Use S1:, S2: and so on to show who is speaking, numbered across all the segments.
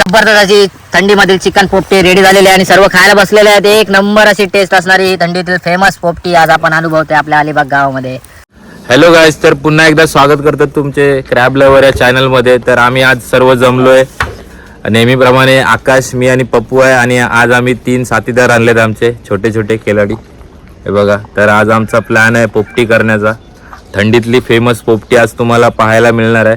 S1: जबरदस्त अशी थंडीमधील चिकन पोपटी रेडी झालेली आहे आणि सर्व खायला बसलेले आहेत. एक नंबर अशी टेस्ट असणारी थंडीतील फेमस पोपटी आज आपण अनुभवते आपल्या अलिबाग गावामध्ये.
S2: हॅलो गायस तर पुन्हा एकदा स्वागत करतो तुमचे क्रॅब लवर या चॅनलमध्ये तर आम्ही आज सर्व जमलोय. नेहमीप्रमाणे आकाश मी आणि पप्पू आहे आणि आज आम्ही तीन साथीदार आणलेत आमचे छोटे छोटे खेळाडी. हे बघा तर आज आमचा प्लॅन आहे पोपटी करण्याचा. थंडीतली फेमस पोपटी आज तुम्हाला पाहायला मिळणार आहे.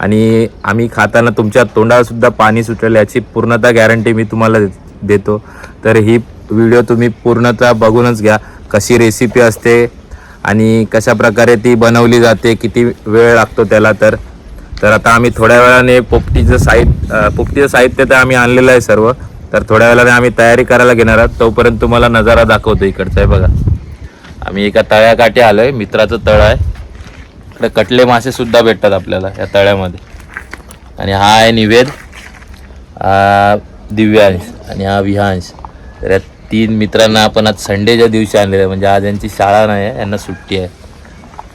S2: आणि आम्ही खाताना तुमच्या तोंडालासुद्धा पाणी सुटेल याची पूर्णतः गॅरंटी मी तुम्हाला देतो. तर ही व्हिडिओ तुम्ही पूर्णतः बघूनच घ्या. कशी रेसिपी असते आणि कशा प्रकारे ती बनवली जाते किती वेळ लागतो त्याला तर. तर आता आम्ही थोड्या वेळाने पोपटीचं साहित्य पोपटीचं साहित्य तर आम्ही आणलेलं आहे सर्व. तर थोड्या वेळाने आम्ही तयारी करायला घेणार आहोत. तोपर्यंत तुम्हाला नजारा दाखवतो इकडचा. आहे बघा. आम्ही एका तळ्याकाठी आलो आहे मित्राचं तळ आहे. इकडे कटले मासे सुद्धा भेटतात आपल्याला या तळ्यामध्ये. आणि हा आहे निवेद हा दिव्यांश आणि हा विहांश. तर या तीन मित्रांना आपण आज संडेच्या दिवशी आणलेलं आहे. म्हणजे आज यांची शाळा नाही आहे यांना सुट्टी आहे.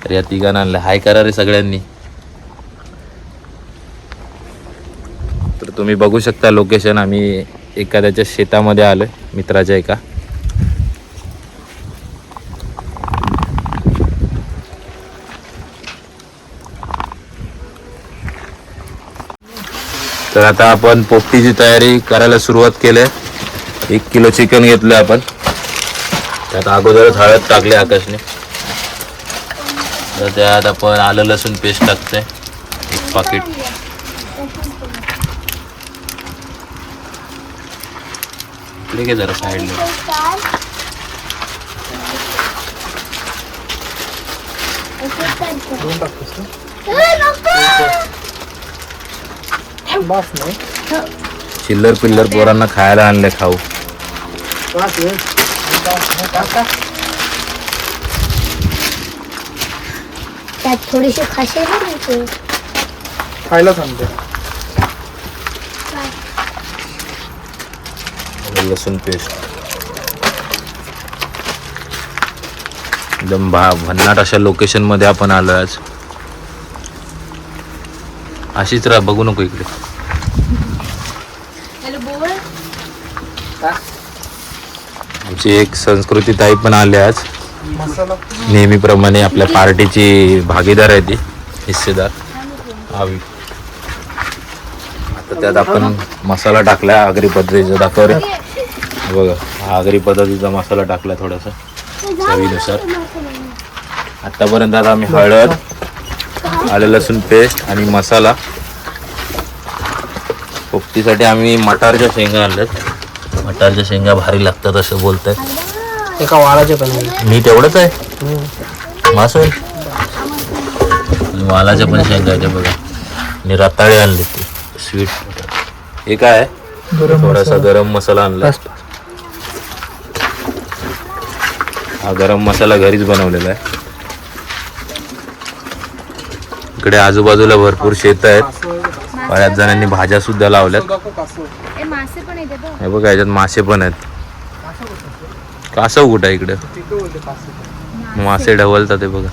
S2: तर या तिघांना आणलं हाय करा रे सगळ्यांनी. तर तुम्ही बघू शकता लोकेशन. आम्ही एखाद्याच्या शेतामध्ये आलो मित्राच्या एका. तर आता आपण पोपटीची तयारी करायला सुरुवात केली आहे. एक किलो चिकन घेतलं आपण. त्यात अगोदरच हळद टाकली आकाशने. तर त्यात आपण आलं लसूण पेस्ट टाकतोय. एक पाकिट. इकडे घे जरा साईडला
S3: बस नाही.
S2: चिल्लर पिल्लर पोरांना खायला आणले खाऊ.
S3: बस ये.
S4: त्यात थोडीशी खाशी
S3: खायला सांगते.
S2: लसूण पेस्ट. एकदम भा भन्नाट अशा लोकेशनमध्ये आपण आलो आज. अशीच राहा बघू नको इकडे. आमची एक संस्कृती ताई पण आली आज. नेहमीप्रमाणे आपल्या पार्टीची भागीदार आहे ती हिस्सेदार. हवी आता त्यात आपण मसाला टाकला आगरी पद्धतीचा. दाखव रे. बघा हा आगरी पद्धतीचा मसाला टाकला थोडासा चवीनुसार. आत्तापर्यंत आता आम्ही हळद आलं लसूण पेस्ट आणि मसाला. पोपटीसाठी आम्ही मटारच्या शेंगा आणल्यात. मटारच्या शेंगा भारी लागतात असं बोलतात
S3: एका वाळाचे पण
S2: मी तेवढंच आहे? मास होईल? वालाच्या पण शेंगा आहेत बघा. आणि रताळे आणले ते. स्वीट हे काय आहे? थोडासा गरम मसाला आणला. हा गरम मसाला घरीच बनवलेला आहे. इकडे आजूबाजूला भरपूर शेत आहेत. बऱ्याच जणांनी भाज्या सुद्धा लावल्यात.
S4: मासे पण येते तो
S2: हे बघा याच्यात मासे पण आहेत. कासव कुठं आहे इकडे? मासे ढवलतात हे बघा.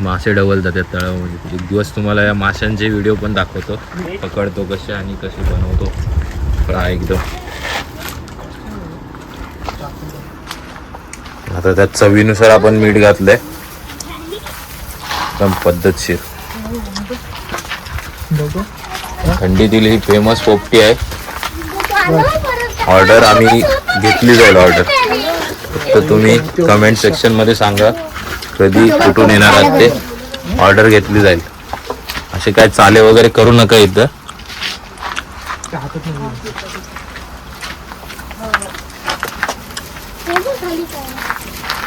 S2: मासे ढवलतात त्या तळामध्ये. एक दिवस तुम्हाला या माशांचे व्हिडिओ पण दाखवतो. पकडतो कसे आणि कसे बनवतो. फ्राय एकदम. आता त्यात चवीनुसार आपण मीठ घातलंय. एकदम पद्धतशीर.
S3: बघू.
S2: थंडीतील ही फेमस पोपटी आहे. ऑर्डर आम्ही घेतली जाईल ऑर्डर फक्त तुम्ही कमेंट सेक्शनमध्ये सांगा कधी कुठून येणार आहात ते. ऑर्डर घेतली जाईल. असे काय चाले वगैरे करू नका इथं.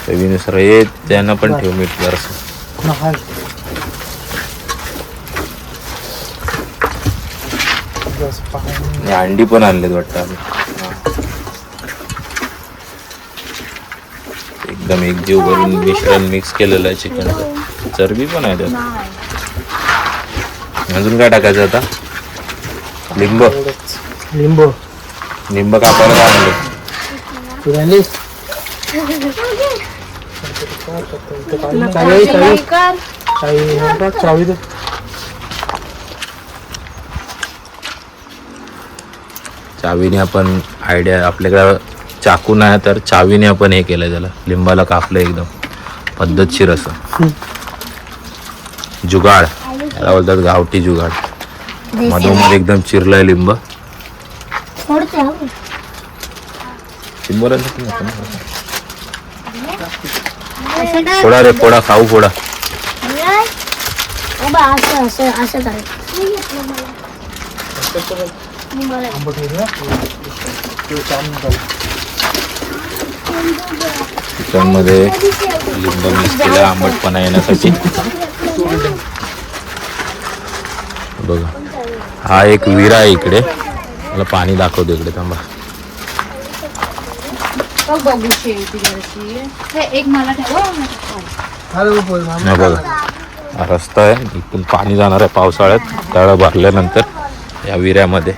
S2: चवीनुसार हे त्यांना पण ठेव मीठ जरासं
S3: नाही. बस पाणी.
S2: आणि अंडी पण आणलेत वाटतं आम्ही एकदम एकजीव करून मिश्रण मिक्स केलेलं आहे चिकनचं चरबी पण आहे त्यात. अजून काय टाकायचं आता? लिंब.
S3: लिंबू.
S2: लिंब कापायला काय आणलं?
S3: चावी चावी हे बघ, चावी दे
S2: चावीने आपण आयडिया आपल्याकडं चाकू नाही तर चावीने आपण हे केलं त्याला लिंबाला कापलं एकदम. पद्धतशीर असं. जुगाड. त्याला बोलतात गावठी जुगाड. मधोमध एकदम चिरलंय लिंब.
S4: हो.
S2: फोडा रे फोडा खाऊ फोडा.
S4: असं असं असं
S2: चिकनमध्ये लिंब मिक्स केलं आंबटपणा येण्यासाठी. बघा. हा एक विरा आहे इकडे. मला पाणी दाखवतो इकडे थांबा.
S5: बघ. हे
S3: हो.
S2: हा हा रस्ता आहे. इथून पाणी जाणार आहे पावसाळ्यात. तळ भरल्यानंतर या विऱ्यामध्ये.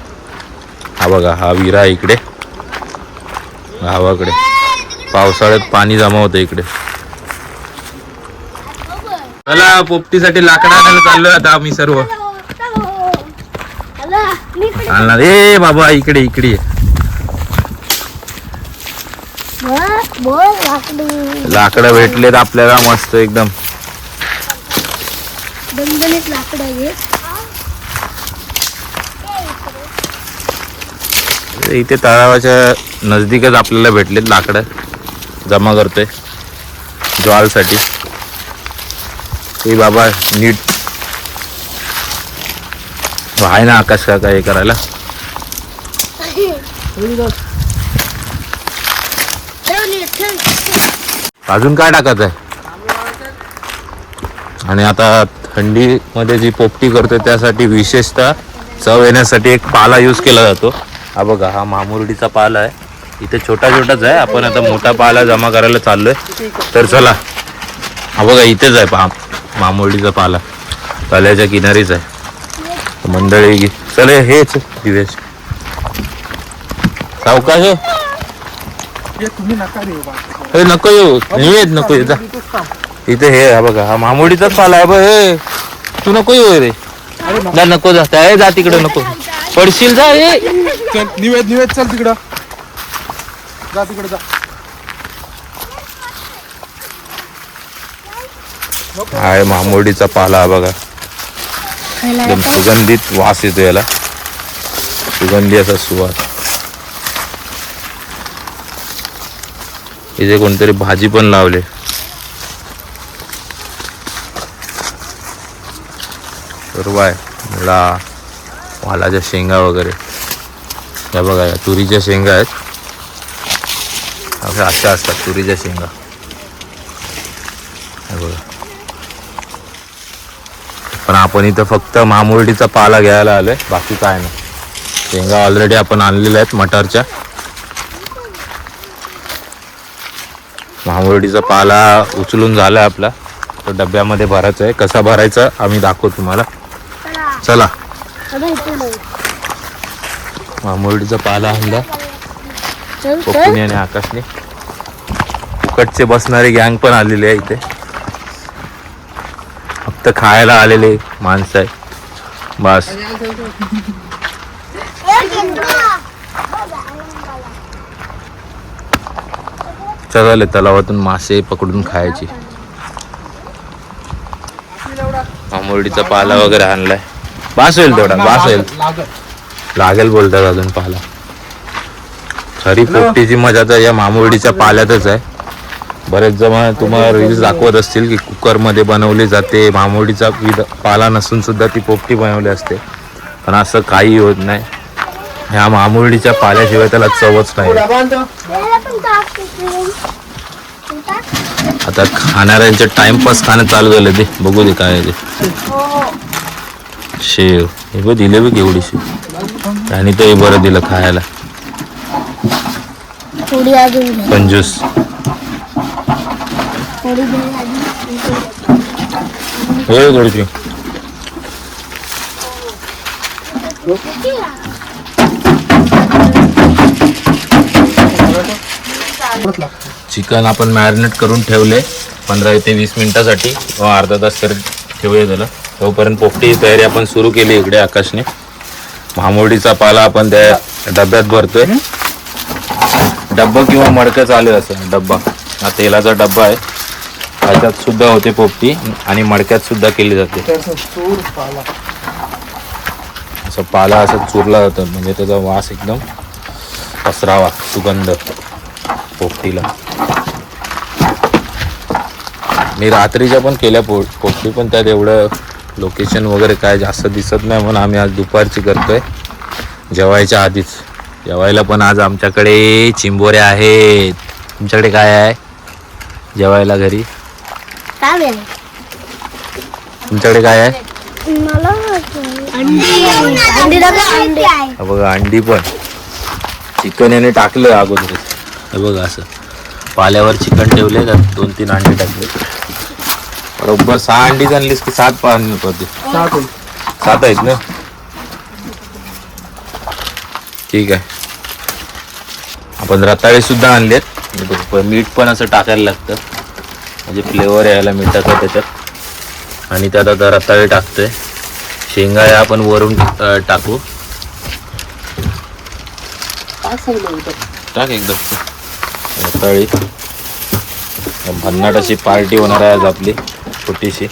S2: हा बघा हा विरा इकडे. गावाकडे पावसाळ्यात पाणी जमा होतं इकडे. चला पोपटीसाठी लाकडं आणायला चाललोय आता आम्ही सर्व. आणणार. ए बाबा इकडे इकडे.
S4: लाकड
S2: लाकडं भेटलेत आपल्याला मस्त एकदम
S4: दणदणीत लाकडं आहे
S2: इथे तळावाच्या नजदीकच आपल्याला भेटलेत लाकडं. जमा करतोय. ज्वालसाठी. ते बाबा नीट. आहे ना आकाश काका हे करायला. अजून काय टाकायचं आहे आणि आता थंडीमध्ये जी पोपटी करतोय त्यासाठी विशेषतः चव येण्यासाठी एक पाला यूज केला जातो. हा बघा हा मामुरडीचा पाला आहे. इथे छोटा छोटाच आहे. आपण आता मोठा पाला जमा करायला चाललोय. तर चला. हा बघा इथेच आहे पा मामुरडीचा पाला. पाल्याच्या किनारीच आहे. मंडळी गी- चल हेच दिवेश. सावकाश हे. नको येऊ. निवेद नको येऊ. जा. इथे हे हा बघा हा मामुडीचाच पाला आहे. बघ हे. तू नको येऊ रे. जा नको जा जा तिकडे नको. पडशील जा हे.
S3: चल निवेद निवेद चल तिकडं. जा तिकडे जा.
S2: आहे मामुडीचा पाला बघा. एकदम सुगंधित वास येतो याला. सुगंधी असा सुवास. इथे कोणतरी भाजी पण लावले. सर्व आहे मुळा वालाच्या शेंगा वगैरे. या बघा या तुरीच्या शेंगा आहेत. अशा अशा असतात तुरीच्या शेंगा. बघा. पण आपण इथं फक्त मामुरडीचा पाला घ्यायला आलोय बाकी काय नाही. शेंगा ऑलरेडी आपण आणलेल्या आहेत मटारच्या. मामुरडीचा पाला उचलून झाला आपला. तो डब्यामध्ये भरायचा आहे. कसा भरायचा आम्ही दाखवू तुम्हाला. चला. मामुरडीचा पाला आणला. पप्पूने आणि आकाशने. फुकटचे बसणारे गँग पण आलेले आहे इथे. फक्त खायला आलेले माणसं आहे बस. चला तलावातून मासे पकडून खायचे. आंबोर्डीचा पाला वगैरे आणलाय. बास होईल तेवढा बास होईल. लागेल बोलतात अजून पाला. खरी पोपटीची मजा तर या मामुरडीच्या पाल्यातच आहे. बरेच जण तुम्हाला रील्स दाखवत असतील की कुकरमध्ये बनवली जाते. मामुरडीचा विध पाला नसून सुद्धा ती पोपटी बनवली असते. पण असं काही होत नाही. ह्या मामुरडीच्या पाल्याशिवाय त्याला चवच नाही. आता खाणाऱ्यांचे टाइमपास खाणं चालू झालं ते. बघू दे काय ते. शेव. हे बघ दिले बघ एवढी शेव आणि ते बरं दिलं खायला.
S4: थोडी अजून घे.
S2: कंजूस
S4: थोडी घे अजून.
S2: होय थोडीशी. चिकन आपण मॅरिनेट करून ठेवले पंधरा ते वीस मिनिटासाठी. व अर्धा तास तरी ठेवूया त्याला. तोपर्यंत पोपटी तयारी आपण सुरू केली इकडे आकाशने. भांबोडीचा पाला आपण त्या डब्यात भरतोय. डब्बा किंवा मडकं चालेल असं डब्बा. हा तेलाचा डब्बा आहे. त्याच्यात सुद्धा होते पोपटी आणि मडक्यात सुद्धा केली जाते. असं पाला असं चुरला जातं म्हणजे त्याचा वास एकदम पसरावा सुगंध पोपटीला. मी रात्रीच्या पण केल्या पो पोपटी पण त्यात एवढं लोकेशन वगैरे काय जास्त दिसत नाही म्हणून आम्ही आज दुपारची करतोय. जेवायच्या आधीच. जेवायला पण आज आमच्याकडे चिंबोऱ्या आहेत. तुमच्याकडे काय आहे? जेवायला घरी. तुमच्याकडे काय आहे?
S4: मला अंडी अंडी दाखव अंडी.
S2: बघा अंडी पण. चिकन याने टाकलं अगोदर हे बघा असं. पाल्यावर चिकन ठेवले दोन तीन अंडी टाकले. बरोबर सहा अंडी आणलीस की सात पाणी होते?
S3: सात आहे.
S2: सात आहेत ना? ठीक आहे. आपण रताळे सुद्धा आणलेत. हे बघ, प- मीठ पण असं टाकायला लागतं. म्हणजे फ्लेवर यायला मिठाचा त्याच्यात. आणि त्यात आता रताळे टाकतोय. शेंगा या आपण वरून अं, टाकू. टाक एकदम. रताळी. भन्नाट अशी पार्टी होणार आहे आज आपली. छोटीशी.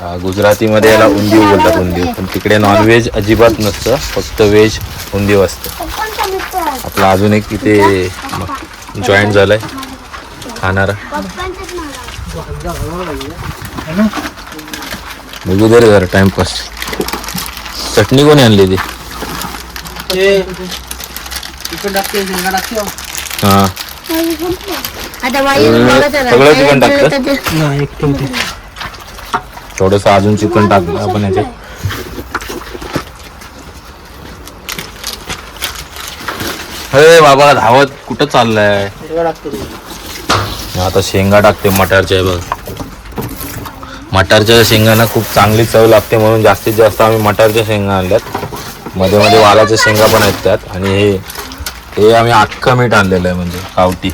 S2: हा, गुजरातीमध्ये याला उंदीव बोलतात उंदीव पण तिकडे नॉनव्हेज अजिबात नसतं फक्त व्हेज उंदीव असतं.
S4: पप्पांचा मित्र
S2: आपला अजून एक इथे जॉईंट झालाय. खाणारा. बघू दे रे जरा टाइमपास चटणी कोणी आणली ती? हा.
S4: आता.
S2: सगळं चिकन टाकतं
S3: नाही एक टोटी
S2: थोडस अजून चिकन टाकलं आपण याच्यात. अरे बाबा धावत कुठं चाललाय? आता शेंगा टाकते मटारच्या बघ. मटारच्या शेंगांना खूप चांगली चव लागते म्हणून जास्तीत जास्त आम्ही मटारच्या शेंगा आणल्यात. मध्ये मध्ये वालाच्या शेंगा पण आहेत त्यात. आणि हे हे आम्ही अख्खं मीठ आणलेलं आहे म्हणजे गावठी.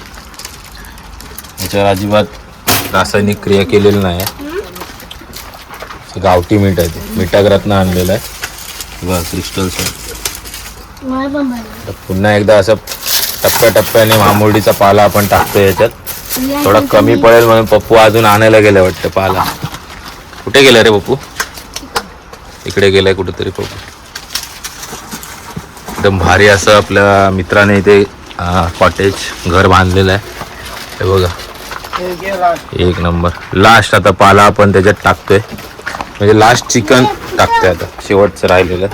S2: याच्यावर अजिबात रासायनिक क्रिया केलेली नाही. गावठी मीठ आहे ते. मिठागरातनं आणलेलं आहे. बघ. तर पुन्हा एकदा असं टप्प्याटप्प्याने मामुरडीचा पाला आपण टाकतो याच्यात. थोडा कमी पडेल म्हणून पप्पू अजून आणायला गेलं वाटतं पाला. कुठे गेला रे पप्पू? इकडे गेलाय कुठेतरी पप्पू. एकदम भारी असं आपल्या मित्राने इथे कॉटेज घर बांधलेलं आहे. हे बघा. एक नंबर. लास्ट आता पाला आपण त्याच्यात टाकतोय. म्हणजे लास्ट चिकन टाकतोय आता. शेवटचं राहिलेलं.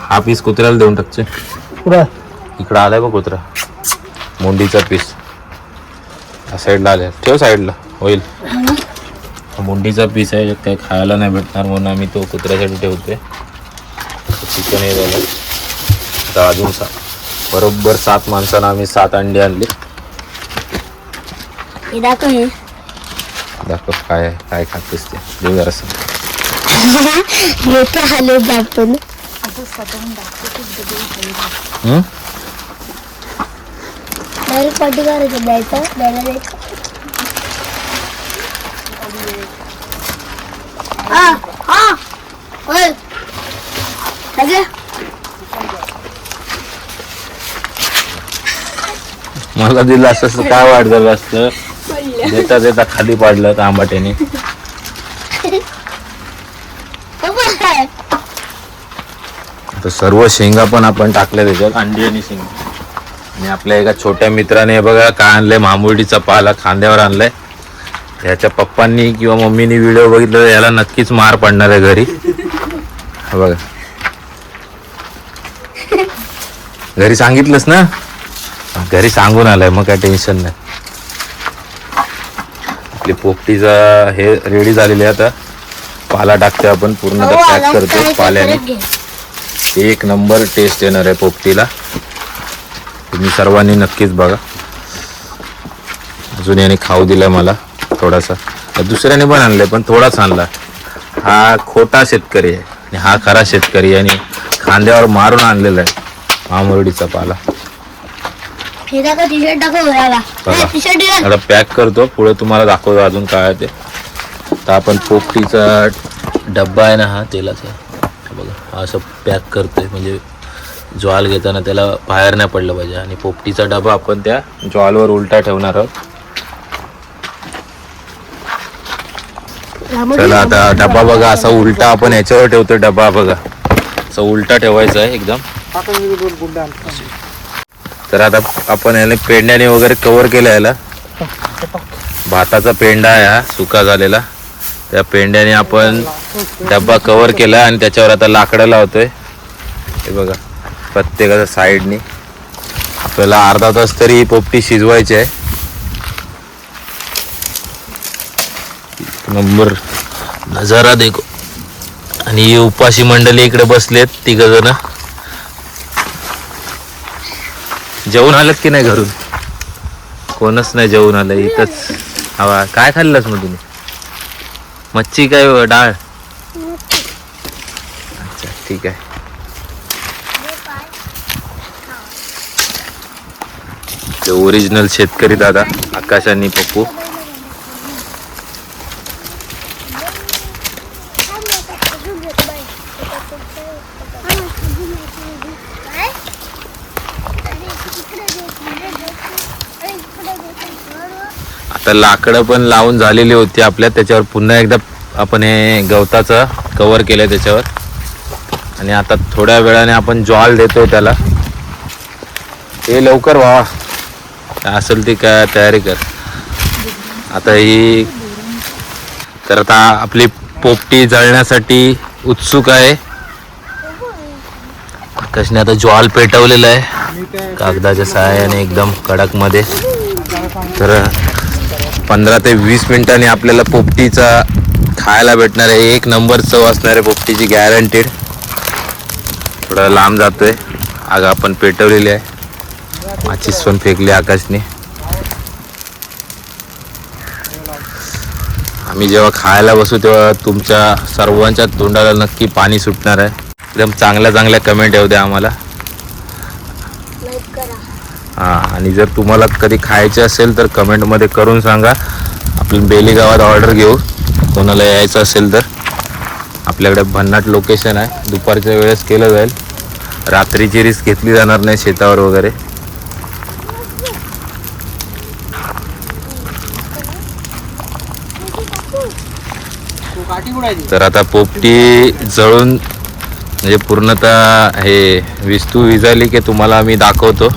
S2: हा पीस कुत्र्याला देऊन
S3: पुढं
S2: इकडं आलाय बघ कुत्रा. मुंडीचा पीस या साईडला आलाय. ठेव साईडला होईल. हा मुंडीचा पीस आहे. काही खायला नाही भेटणार म्हणून आम्ही तो कुत्र्यासाठी ठेवतोय. चिकन हे झालं अजून सा बरोबर सात माणसांना आम्ही सात अंडी आणली.
S4: हे दाखव हे.
S2: दाखव काय काय खातेस ते देऊ जरासं
S4: हे तर आले दाखव ना. डायरेक्ट पाठी करायचं द्यायचं द्यायला द्यायचं हा हा होय अगे
S2: मला दिलं असं असं काय वाट झालं असतं देता देता खाली पाडलं
S4: आंबाट्याने
S2: तर सर्व शेंगा पण आपण टाकल्या त्याच्यात. अंडी आणि शेंगा. आणि आपल्या एका छोट्या मित्राने बघा काय आणलंय? मामुरडीचा पाला खांद्यावर आणलाय. याच्या पप्पांनी किंवा मम्मीनी व्हिडिओ बघितलं याला नक्कीच मार पडणार आहे घरी. बघा. घरी सांगितलंस ना? घरी सांगून आलाय मग काय टेन्शन नाही. आपली पोपटीचा हे रेडी झालेली आहे आता. पाला टाकते आपण पूर्ण पॅक करतो पाल्याने. एक नंबर टेस्ट येणार आहे पोपटीला. तुम्ही सर्वांनी नक्कीच बघा. अजून याने खाऊ दिलाय मला थोडासा. दुसऱ्याने पण आणलाय पण थोडाच आणला. हा खोटा शेतकरी आहे आणि हा खरा शेतकरी आणि खांद्यावर मारून आणलेला आहे. मामुरडीचा पाला.
S4: हे दाखव टी शर्ट दाखव याला
S2: बघा.
S4: टी शर्ट
S2: आता पॅक करतो. पुढे तुम्हाला दाखवतो अजून काय आहे ते. तर आपण पोपटीचा डब्बा आहे ना हा तेलाचा. हा बघा हा असं पॅक करतोय. म्हणजे ज्वाल घेताना त्याला बाहेर नाही पडलं पाहिजे. आणि पोपटीचा डबा आपण त्या ज्वालवर उलटा ठेवणार आहोत. चला आता डबा बघा असा उलटा आपण याच्यावर ठेवतो डबा बघा. असा उलटा ठेवायचा आहे एकदम. तर आता आपण याने पेंड्याने वगैरे कव्हर केलं याला. भाताचा पेंडा आहे हा सुका झालेला. त्या पेंड्याने आपण डब्बा कव्हर केला आणि त्याच्यावर आता लाकडं लावतोय. हे बघा प्रत्येकाच्या साईडनी आपल्याला अर्धा तास तरी ही पोपटी शिजवायची आहे. नंबर नजारा देखो. आणि उपाशी मंडळी इकडे बसलेत तिघ जण. जेवून आलं की नाही घरून? कोणच नाही जेवून आलं इथंच. हवा काय खाल्लंस मग तुम्ही? मच्छी काय डाळ? अच्छा ठीक आहे. ओरिजिनल शेतकरी दादा आकाश आणि पप्पू. आता लाकडं पण लावून झालेली होती आपल्या त्याच्यावर पुन्हा एकदा आपण हे गवताचं कवर केलं त्याच्यावर. आणि आता थोड्या वेळाने आपण ज्वाल देतोय त्याला. हे लवकर व्हावा काय असेल ती काय तयारी कर. आता ही तर आता आपली पोपटी जळण्यासाठी उत्सुक आहे. आकाशने आता ज्वाल पेटवलेला आहे. कागदाच्या सहाय्याने एकदम कडकमध्ये. तर पंधरा ते वीस मिनिटांनी आपल्याला पोपटीचा खायला भेटणार आहे. एक नंबर चव असणार आहे पोपटीची गॅरंटीड थोडा लांब जातोय. आग आपण पेटवलेली आहे. माचीस पण फेकली आकाशने. आम्ही जेव्हा खायला बसू तेव्हा तुमच्या सर्वांच्या तोंडाला नक्की पाणी सुटणार आहे. एकदम चांगल्या चांगल्या कमेंट येऊ द्या आम्हाला. हां आणि जर तुम्हाला कधी खायचे असेल तर कमेंटमध्ये करून सांगा. आपण बेली गावात ऑर्डर घेऊ. कोणाला यायचं असेल तर. आपल्याकडे भन्नाट लोकेशन आहे. दुपारच्या वेळेस केलं जाईल. रात्रीची रिस्क घेतली जाणार नाही शेतावर वगैरे. तर आता पोपटी जळून म्हणजे पूर्णतः हे विस्तू विजाली की तुम्हाला मी दाखवतो.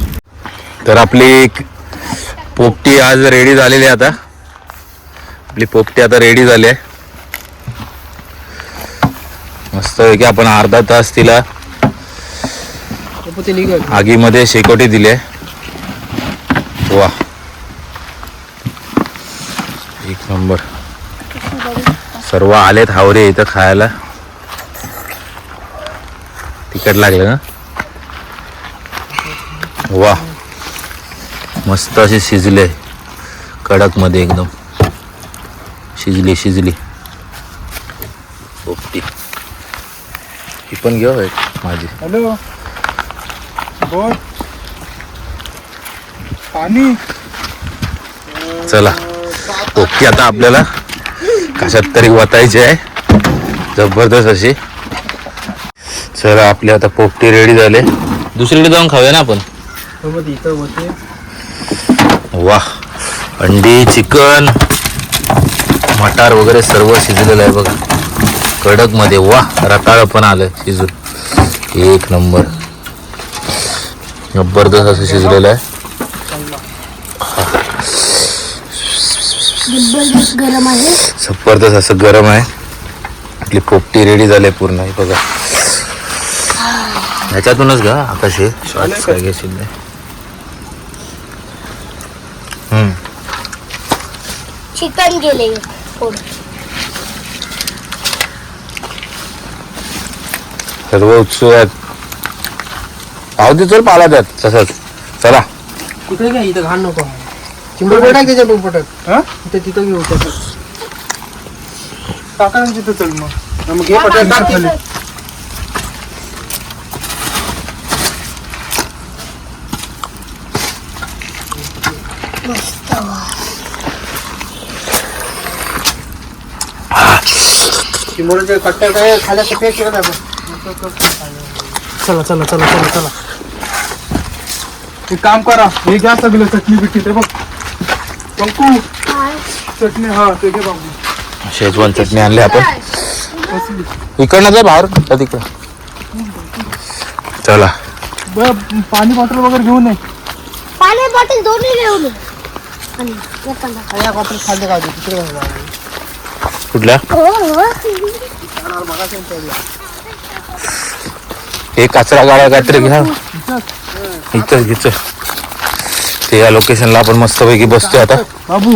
S2: तर आपली पोपटी आज रेडी झालेली आहे आता. आपली पोपटी आता रेडी झाली आहे. मस्त की आपण अर्धा तास तिला आगीमध्ये शेकोटी दिली आहे. वा. एक नंबर. सर्व आलेत हावरे इथं खायला. तिखट लागलं ना? वा. मस्त अशी शिजले. कडकमध्ये एकदम. शिजली शिजली. पोपटी ही पण घेऊ एक माझी.
S3: हॅलो. बोल. पाणी.
S2: चला. पोपटी आता आपल्याला कशात तरी वतायची आहे. जबरदस्त अशी. चला आपली आता पोपटी रेडी झाले. दुसरीकडे जाऊन खाऊया ना आपण?
S3: इथं होते.
S2: वा अंडी चिकन मटार वगैरे सर्व शिजलेलं आहे बघा. कडकमध्ये वा रताळ पण आलं शिजून. एक नंबर. जबरदस्त असं शिजलेलं आहे.
S4: जबरदस्त गरम आहे.
S2: जबरदस्त असं गरम आहे. आपली पोपटी रेडी झाली आहे पूर्ण हे बघा. ह्याच्यातूनच का आकाश हे शॉर्ट्स काय घेशील नाही हम्म
S4: चिकन गेले
S2: सर्व उत्सुक आहेत. चल पाला त्यात तसंच. चला.
S6: तिकडे घ्या इथं घाण नको. चिंबरपट आहे त्याच्या डोंपटात
S3: हा?
S6: इथं तिथं घेऊ. त्याचं
S3: टाका ना तिथं चल मग मग पटात
S6: काय खाल्या सफेद केलं चला चला चला चला चला.
S3: एक काम करा हे घ्या सगळं चटणी बिटणी ते बघ. कंकू
S4: काय?
S3: चटणी हा ते घे बाबू.
S2: शेजवान चटणी आणली आपण.
S3: कसली
S2: इकडनं जा बाहेर का तिकडं. चला.
S3: बरं पाणी बॉटल वगैरे घेऊन ये.
S4: पाणी बॉटल दोन्ही घेऊन ये. आणि येताना.
S6: या कॉपर खाली का तिकडे जाऊ.
S2: कुठल्या?
S4: हो
S2: कचरा गाड्या काहीतरी घ्या. इथं घ्यायचं ते या लोकेशनला आपण मस्तपैकी बसतोय आता.
S3: बाबू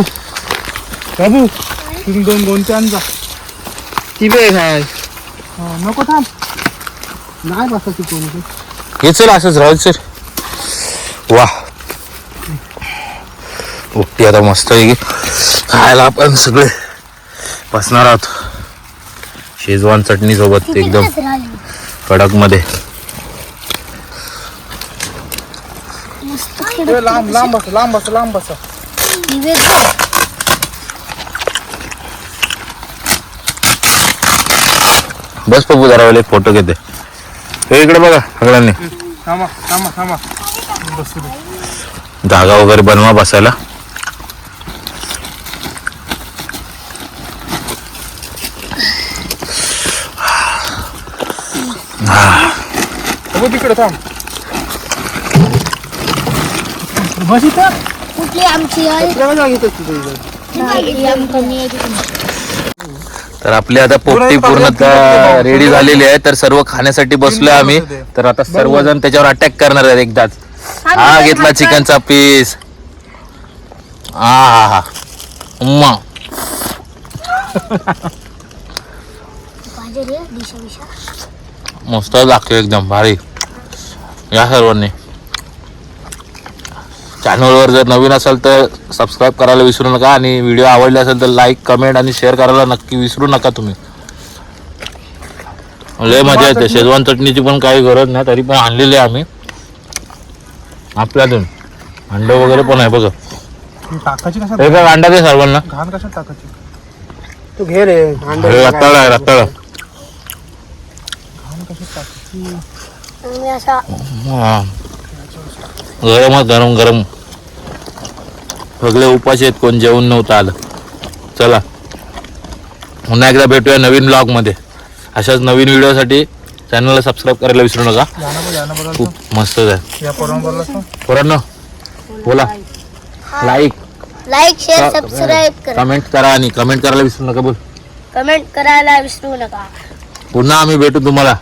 S3: बाबू तुम्ही दोन गोंते आण जा
S6: ती बे काय
S3: हा, नको थांब.
S6: नाही बसा ती कोणी ते.
S2: हे चल असंच राहू सर वा. उपटी आता मस्त आहे की खायला आपण सगळे. बसणार आहोत. शेजवान चटणी सोबत एकदम.
S3: कडकमध्ये लांब लांब बस लांब बस लांब बस.
S2: पप्पू जरा एक फोटो घेते. हे इकडे बघा सगळ्यांनी. जागा वगैरे बनवा बसायला.
S3: तिकडे थांब. बस इथं?
S4: कुठली आमची आई.
S2: तर आपली आता पोपटी पूर्णतः रेडी झालेली आहे तर सर्व खाण्यासाठी बसलोय आम्ही. तर आता सर्वजण त्याच्यावर अटॅक करणार आहेत एकदाच हा घेतला चिकनचा पीस हा हा हा. उम्मा.
S4: दिशा बिशा
S2: मस्त लागतो एकदम भारी. या सर्वांनी. चॅनलवर जर नवीन असाल तर सबस्क्राईब करायला विसरू नका आणि व्हिडिओ आवडले असेल तर लाईक कमेंट आणि शेअर करायला नक्की विसरू नका तुम्ही. लय मजा येते. शेजवान चटणीची पण काही गरज नाही तरी पण आणलेली आहे आम्ही. आपल्यातून अंड वगैरे पण आहे बघा.
S3: टाकायची
S2: हे काय अंडा दे सर्वांना.
S3: घाण कशात टाकायची?
S6: तू घे रे अंडे
S2: रताळ आहे रताळ. गरमच गरम गरम सगळे उपाशी आहेत कोण जेवण नव्हतं आलं. चला. पुन्हा एकदा भेटूया नवीन ब्लॉगमध्ये अशाच नवीन व्हिडिओसाठी चॅनलला सबस्क्राईब करायला विसरू नका. खूप मस्त पोरांना बोला. लाईक
S4: लाईक शेअर सबस्क्राईब करा.
S2: कमेंट करा आणि कमेंट करायला विसरू नका बोल.
S4: कमेंट करायला विसरू नका.
S2: पुन्हा आम्ही भेटू तुम्हाला.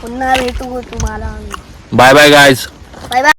S4: पुन्हा भेटू तुम्हाला.
S2: Bye bye guys
S4: bye bye